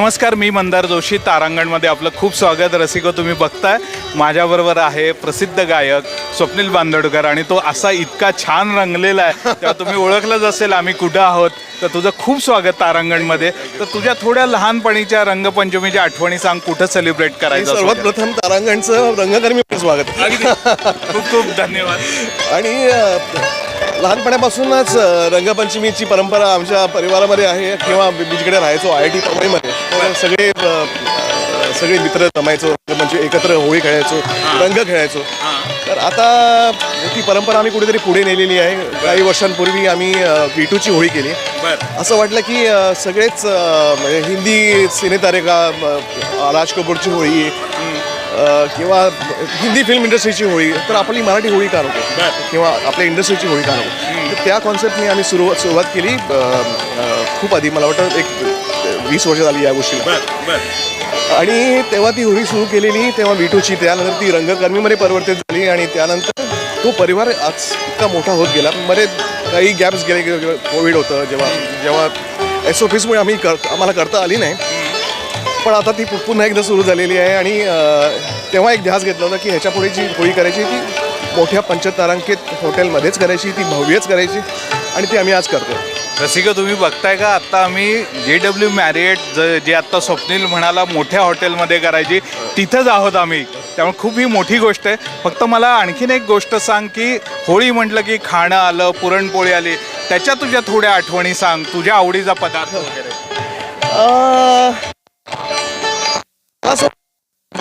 नमस्कार मी मंदार जोशी तारांगणमध्ये आपलं खूप स्वागत. रसिको तुम्ही बघताय माझ्याबरोबर आहे प्रसिद्ध गायक स्वप्नील बांदोडकर आणि तो असा इतका छान रंगलेला आहे. तेव्हा तुम्ही ओळखलंच असेल आम्ही कुठं आहोत तर तुझं खूप स्वागत तारांगणमध्ये. तर तुझ्या थोड्या लहानपणीच्या रंगपंचमीच्या आठवणी सांग कुठं सेलिब्रेट करायचं सर्वात? प्रथम तारांगणचं रंगकर्मी स्वागत. खूप खूप धन्यवाद. आणि लहानपणापासूनच रंगपंचमीची परंपरा आमच्या परिवारामध्ये आहे किंवा मी जिकडे राहायचो आय आय टी मुंबईमध्ये. तर सगळे सगळे मित्र जमायचो रंगपंचमी एकत्र होळी खेळायचो रंग खेळायचो. तर आता ती परंपरा आम्ही कुठेतरी पुढे नेलेली आहे. काही वर्षांपूर्वी आम्ही विटूची होळी केली. असं वाटलं की सगळेच म्हणजे हिंदी सिनेतारेका अ, राज कपूरची होळी किंवा हिंदी फिल्म इंडस्ट्रीची होळी तर आपली मराठी होळी का नको. किंवा आपल्या इंडस्ट्रीची होळी का नको? तर त्या कॉन्सेप्टने आम्ही सुरुवात सुरुवात केली. खूप आधी मला वाटतं एक वीस वर्ष झाली या गोष्टीला. आणि तेव्हा ती होळी सुरू केलेली तेव्हा विटूची त्यानंतर ती रंगकर्मीमध्ये परिवर्तित झाली आणि त्यानंतर तो परिवार आज इतका मोठा होत गेला. बरेच काही गॅप्स गेले जेव्हा कोविड होतं जेव्हा जेव्हा एस ओ पीजमुळे आम्ही कर आम्हाला करता आली नाही. पण आता ती पुन्हा एकदा सुरू झालेली आहे आणि तेव्हा एक ध्यास घेतला होता की ह्याच्या पुढे जी होळी करायची ती मोठ्या पंचतारांकित हॉटेलमध्येच करायची ती भव्यच करायची आणि ती आम्ही आज करतो रसिका तुम्ही बघताय का? आता आम्ही जे डब्ल्यू मॅरिएट ज- जे आता स्वप्नील म्हणाला मोठ्या हॉटेलमध्ये करायची तिथंच आहोत आम्ही. त्यामुळे खूप ही मोठी गोष्ट आहे. फक्त मला आणखीन एक गोष्ट सांग की होळी म्हटलं की खाणं आलं पुरणपोळी आली त्याच्या तुझ्या थोड्या आठवणी सांग तुझ्या आवडीचा पदार्थ वगैरे.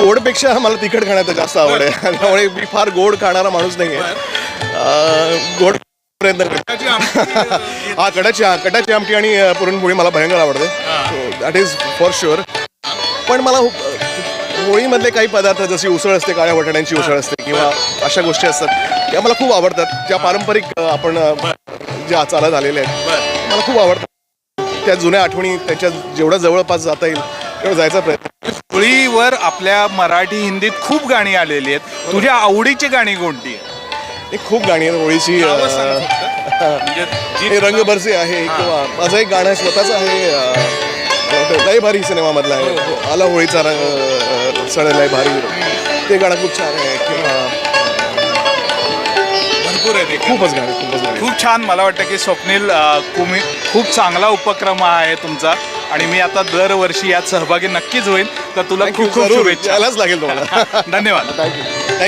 गोडपेक्षा मला तिखट खाण्यात जास्त आवड आहे. त्यामुळे मी फार गोड खाणारा माणूस नाही आहे गोड प्रयत्न करतो हा कडाची हा कटाची आमटी आणि पुरणपोळी मला भयंकर आवडते. दॅट इज फॉर शुअर पण मला होळीमधले काही पदार्थ जशी उसळ असते काळ्या वाटाण्यांची उसळ असते किंवा अशा गोष्टी असतात त्या मला खूप आवडतात. ज्या पारंपरिक आपण ज्या चालत आलेल्या आहेत मला खूप आवडतात. त्या जुन्या आठवणी त्याच्या जेवढं जवळपास जाता येईल तेवढं जायचा प्रयत्न होळीवर आपल्या मराठी हिंदीत खूप गाणी आलेली आहेत. तुझ्या आवडीची गाणी कोणती आहेत? एक खूप गाणी आहेत होळीची अ, नावं सांग फक्त. म्हणजे जी हे रंग बरसे आहे किंवा माझं एक गाणं स्वतःच आहे अं, लय भारी सिनेमामधलं आहे. आला होळीचा रंग सण लय भारी. ते गाणं खूप छान आहे किंवा भरपूर आहे खूपच गाणे खूपच गाणे. खूप छान. मला वाटतं की स्वप्नील अ, तुम्ही खूप चांगला उपक्रम आहे तुमचा. आणि मी आता दरवर्षी यात सहभागी नक्कीच होईन. तर तुला खूप खूप शुभेच्छा. यायलाच लागेल तुम्हाला. धन्यवाद. थँक्यू